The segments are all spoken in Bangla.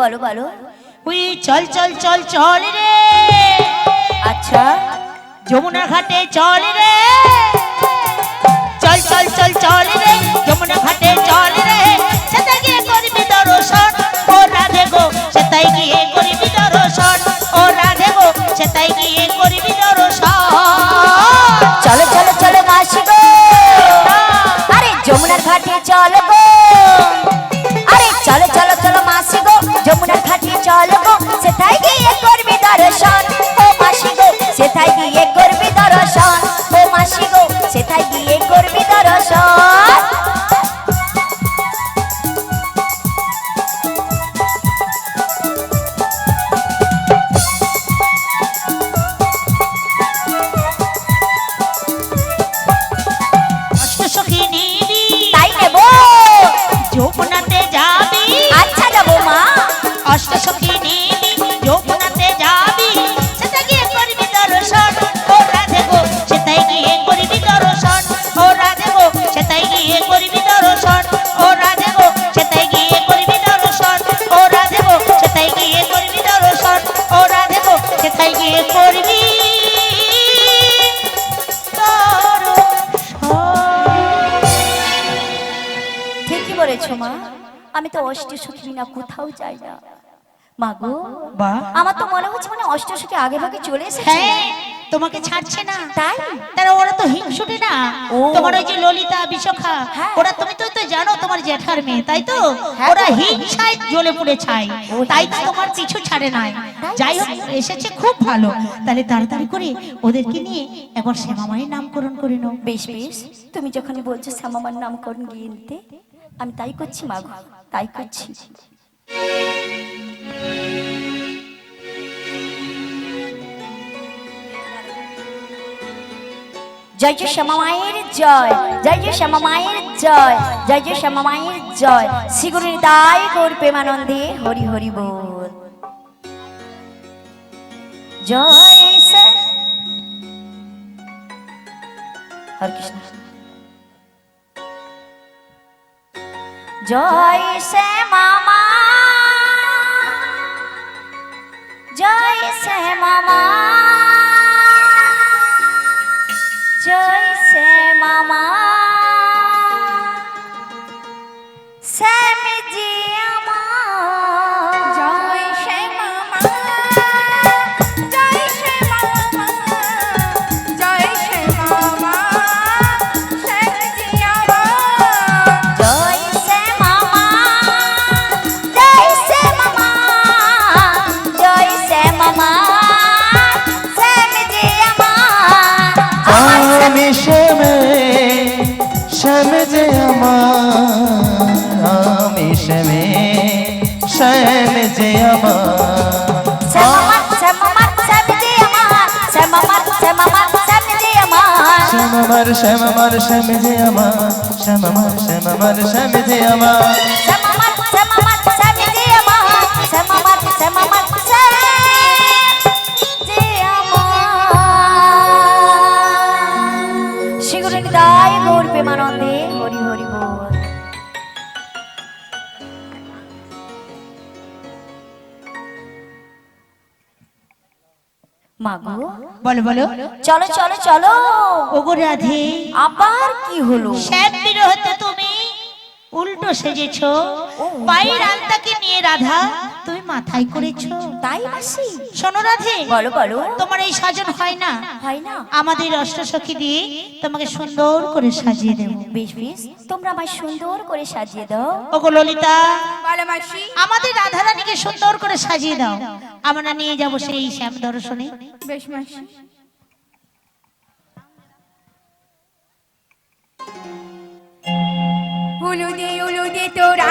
বলো বলো। উই চল চল চল চল রে। আচ্ছা। যমুনা ঘাটে চল রে। চল চল চল চল রে যমুনা ঘাটে চল রে। সেটা গিয়ে করবি দর্শন ও রাধে গো সেটাই গিয়ে করবি দর্শন ও রাধে গো সেটাই গিয়ে করবি দর্শন। চলো চলো চলো আমি তো অষ্ট সখী না কোথাও যাই না। বাহ আমার তো মনে হচ্ছে মানে অষ্ট সখী আগে ভাগে চলে এসেছে। হ্যাঁ তোমাকে ছাড়ছে না। তাই? তারা ওরা তো হিংসুটে না। তোমার ওই যে ললিতা বিশাখা হ্যাঁ। ওরা তুমি তো তো জানো তোমার জেঠার মেয়ে তাই তো? হ্যাঁ ওরা হিংসায় জ্বলে পুড়ে ছাই তাই তো তোমার পিছু ছাড়ে নাই। যাই হোক এসেছে খুব ভালো। তাহলে তাড়াতাড়ি করে ওদেরকে নিয়ে একবার শ্যামামায়ের নামকরণ করে নাও। বেশ বেশ। তুমি যখন বলছো শ্যামামার নামকরণ গিয়ে নিতে আমি তাই করছি, মা তাই করছি। জয় জয় শ্যামা মায়ের জয় জয় জয় শ্যামা মায়ের জয় জয় জয় শ্যামা মায়ের জয়। শ্রীগুরুর দায় গৌর প্রেমানন্দে হরি হরি বল। জয় হরে কৃষ্ণ। জয় সে মামা। জয় সে মা শ্যামামার শ্যামী জি আমার। শ্যামার শ্যামার শ্যাম যে আমার। শ্যামার শ্যামার শ্যাম যে আমার। মাগো। বলো বলো। চলো চলো চলো। ওগো রাধে। আবার কি হলো? শ্যাম বিরহতে তুমি উল্টো সেজেছো। পায়ের আলতাকে নিয়ে রাধা। মাথায় করেছ? তাই আসি শোনো রাধে বলো বলো। তোমার এই সাজন হয় না? হয় না। আমাদের অষ্টসখী দিয়ে তোমাকে সুন্দর করে সাজিয়ে দেব। বেশ বেশ। তোমরা আমায় সুন্দর করে সাজিয়ে দাও। ওগো ললিতা বলো মাসি। আমাদের রাধারানীকে সুন্দর করে সাজিয়ে দাও। আমরা নিয়ে যাব সেই শ্যাম দর্শনে। বেশ মাসি। হলুদে হলুদে তোরা।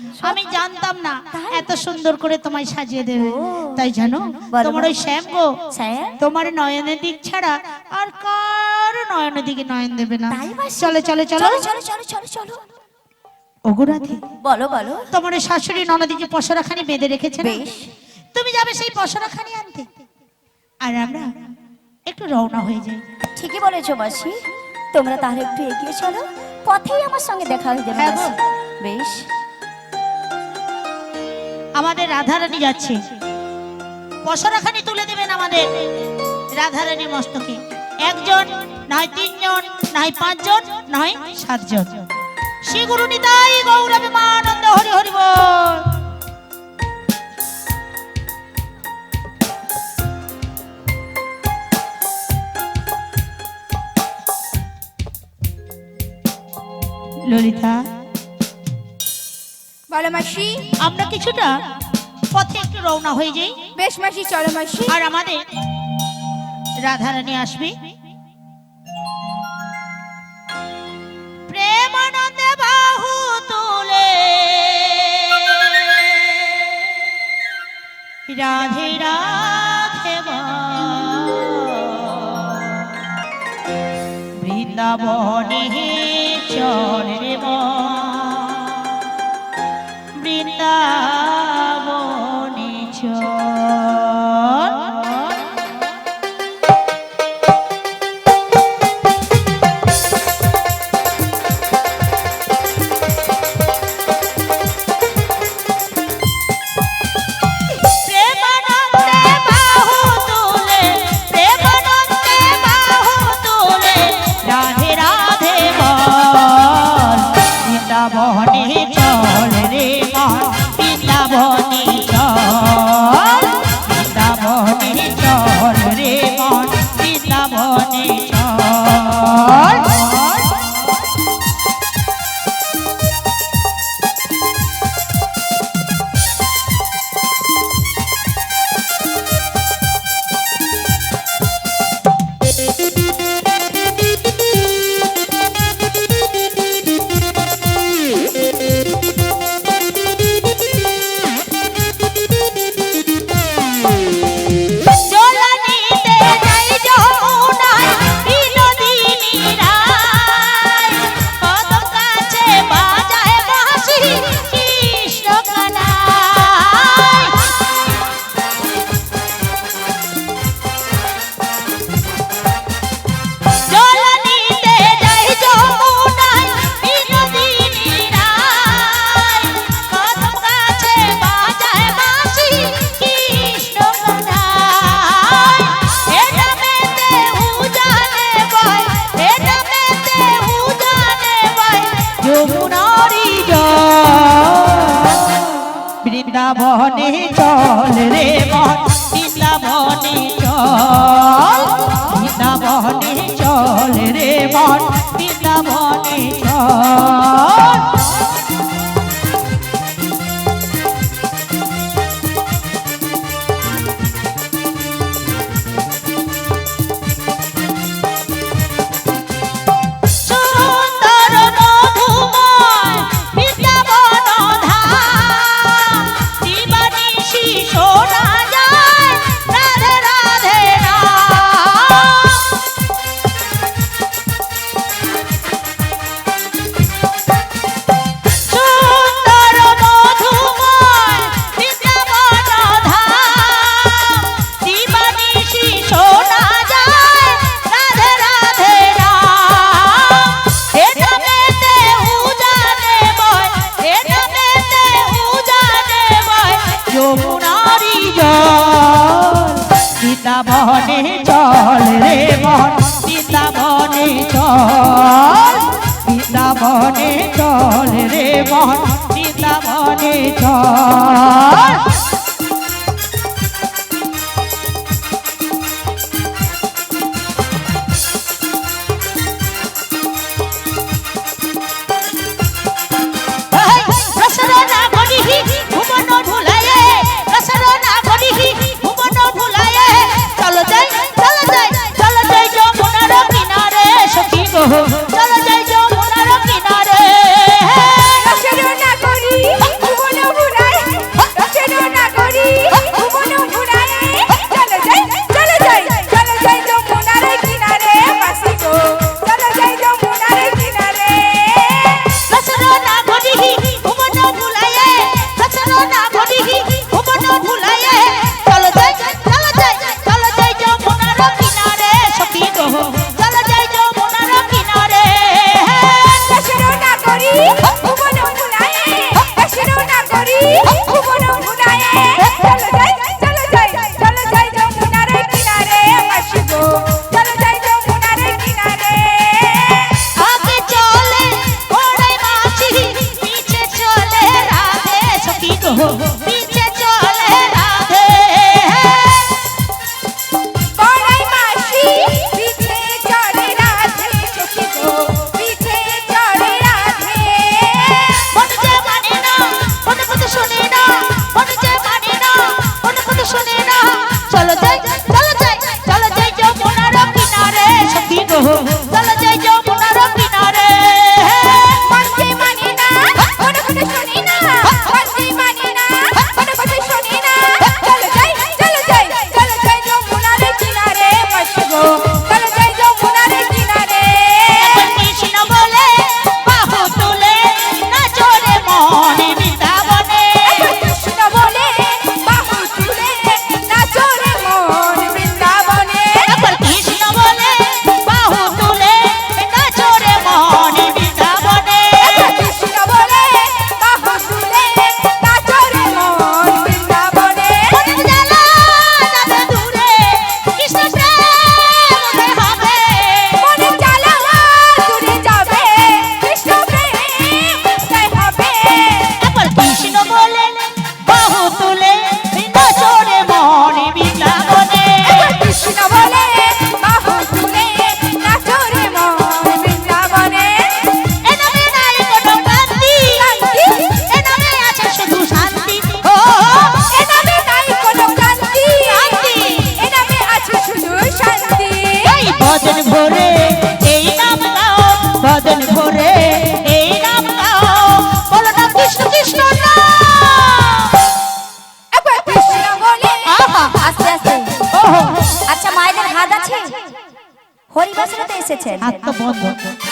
আমি জানতাম না। এত সুন্দর করে তোমায় সাজিয়ে দেবে। তাই জানো? তোমার ওই শ্যাম গো তোমার নয়নের দিক ছাড়া আর কার নয়নের দিকে নয়ন দেবে না। চলে চলে চলো। চলো চলো চলো চলো চলো। ওগো বলো বলো। তোমার শাশুড়ি ননদিকে পশরাখানি বেঁধে রেখেছে বেশ। তুমি যাবে সেই পশরাখানি আনতে। আর আমরা একটু রওনা হয়ে যাই। ঠিকই বলেছ মাসি। তোমরা তাহলে একটু এগিয়ে চলো। পথেই আমার সঙ্গে দেখা হয়ে যাবে হ্যাঁ বেশ। আমাদের রাধারানী যাচ্ছে। পশরাখানি তুলে দেবেন আমাদের রাধারানী মস্তকে। একজন নয় তিনজন নয় পাঁচজন নয় সাতজন। শ্রী গুরু নিতাই গৌরবে আনন্দ হরি হরি বল। ললিতা বলো মাসি। আমরা কিছুটা পথে একটু রওনা হয়ে যাই। বেশ মাসি চলো মাসি। আর আমাদের রাধারানী আসবে। প্রেমানন্দে বাহু তুলে। রাধে রাধে। বৃন্দাবনে চলে বৃন্দাবনে চল বৃন্দাবনে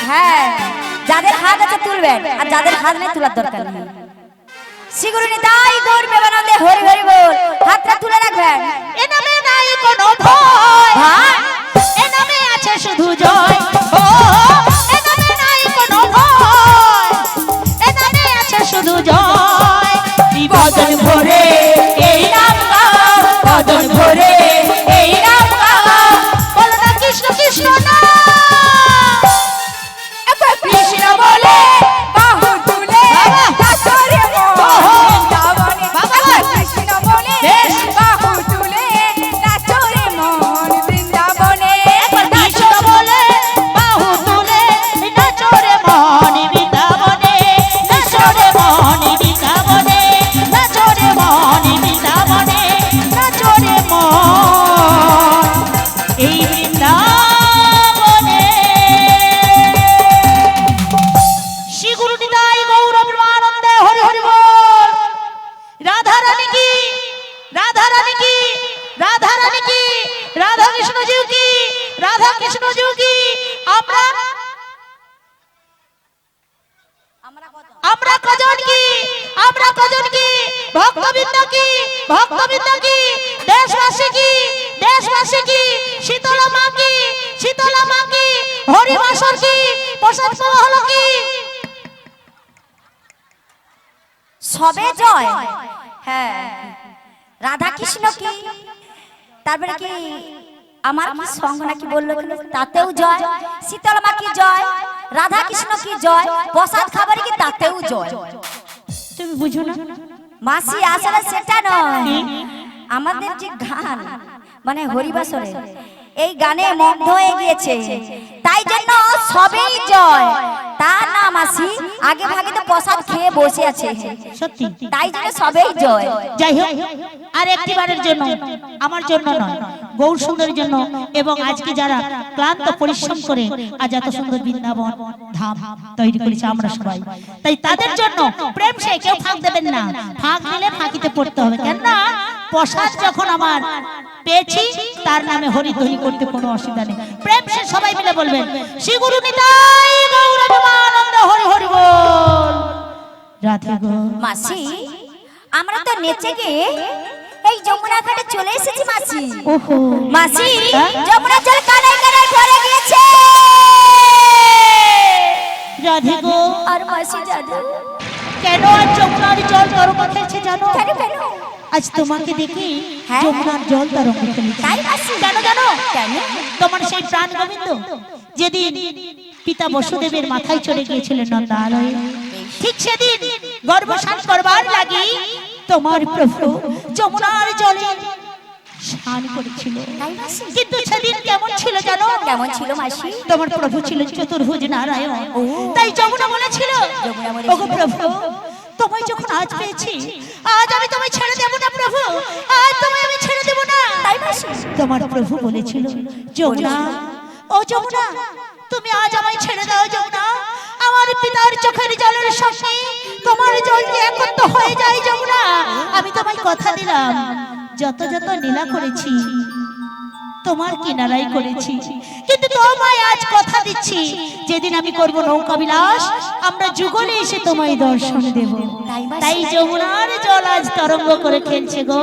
হ্যাঁ যাদের হাত আছে তুলবেন আর যাদের হাত নেই তোলার দরকার নেই। প্রসাদ পাওয়া হলো কি? সবে জয়। হ্যাঁ। রাধা কৃষ্ণ কি? তারপরে কি আমার কি সঙ্গ নাকি বলল তাতেও জয়। শীতল মা কি জয়? রাধা কৃষ্ণ কি জয়? প্রসাদ খাবার কি তাতেও জয়? তুমি বুঝো না। মাসি আসলে সেটা নয়। আমাদের যে গান মানে হরিবাসরে এই গানে মগ্ন হয়ে গিয়েছে। তাই জন্য সবেই জয়। তার নাম মাসি আগে ভাগে তো প্রসাদ খেয়ে বসে আছে। সত্যি। তাই জন্য সবেই জয়। যাই হোক আর একটিবারের জন্য আমার জন্য নয় গৌর সুন্দরের জন্য এবং আজকে যারা ক্লান্ত পরিশ্রম করে আজ এত সুন্দর বৃন্দাবন ধাম তৈরি করেছে আমরা সবাই। তাই তাদের জন্য প্রেম সে কেউ ফাঁক দেবেন না। ফাঁক দিলে ফাঁকিতে পড়তে হবে। কেননা প্রসাদ যখন আমার পেয়েছি তার নামে হরিধ্বনি করতে কোনো অসুবিধা নেই। প্রেম সে সবাই মিলে বলবেন শ্রী গুরু নিতাই গৌর হরি হরি বল। রাধে গো। মাসি আমরা তো নেচে গিয়ে এই যমুনা ঘাটে চলে এসেছি মাসি। ওহো। মাসি হ্যাঁ? যমুনা জল কানায় কানায় ভরে গিয়েছে। রাধে গো। আর মাসি জানো কেন আজ যমুনার জল তরঙ্গ খেয়েছে জানো? কেন কেন? আজ তোমাকে দেখি হ্যাঁ, যমুনার জল তরঙ্গ তাই মাসি কেন জানো। কেন? তোমার সেই প্রাণ গোবিন্দ। যেদিন পিতা বসুদেবের মাথায় চড়ে গিয়েছিলেন নন্দালয়ে ঠিক সেদিন গর্ভসান করবার লাগি তোমার প্রভু যমুনার জলে স্নান করেছিল। কিন্তু সেদিন কেমন ছিল জানো? কেমন ছিল মাসি? তোমার প্রভু ছিল চতুর্ভুজ নারায়ণ। তাই যমুনা বলেছিল যমুনা বলেছিল। ওগো প্রভু তোমায় যখন আজ পেয়েছি আজ আমি তোমায় ছেড়ে দেব না প্রভু। আজ তোমায় আমি ছেড়ে দেব না। তাই মাসি তোমার প্রভু বলেছিল যমুনা ও যমুনা তুমি আজ আমায় ছেড়ে দাও যমুনা। আমার পিতার চোখের জলের সঙ্গে তোমার জল যে একত্র হয়ে যায় যমুনা। আমি তোমায় কথা দিলাম যত যত নীলা করেছি তোমার কিনারাই করেছি। কিন্তু তোমায় আজ কথা দিচ্ছি। যেদিন আমি করব নৌকা বিলাস আমরা যুগলে এসে তোমায় দর্শন দেব। তাই যমুনার জল আজ তরঙ্গ করে খেলছে গো।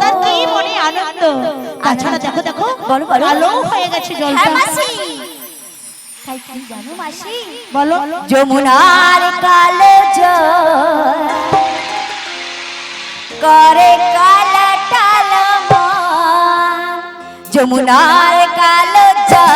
তার কি মনে আনন্দ। তাছাড়া দেখো দেখো বলো, বলো। আলো হয়ে গেছে জলটা হ্যাঁ মাসি। তাই কি জানো মাসি? বলো। যমুনার কালো জল করে কালা যমুনার কালো চা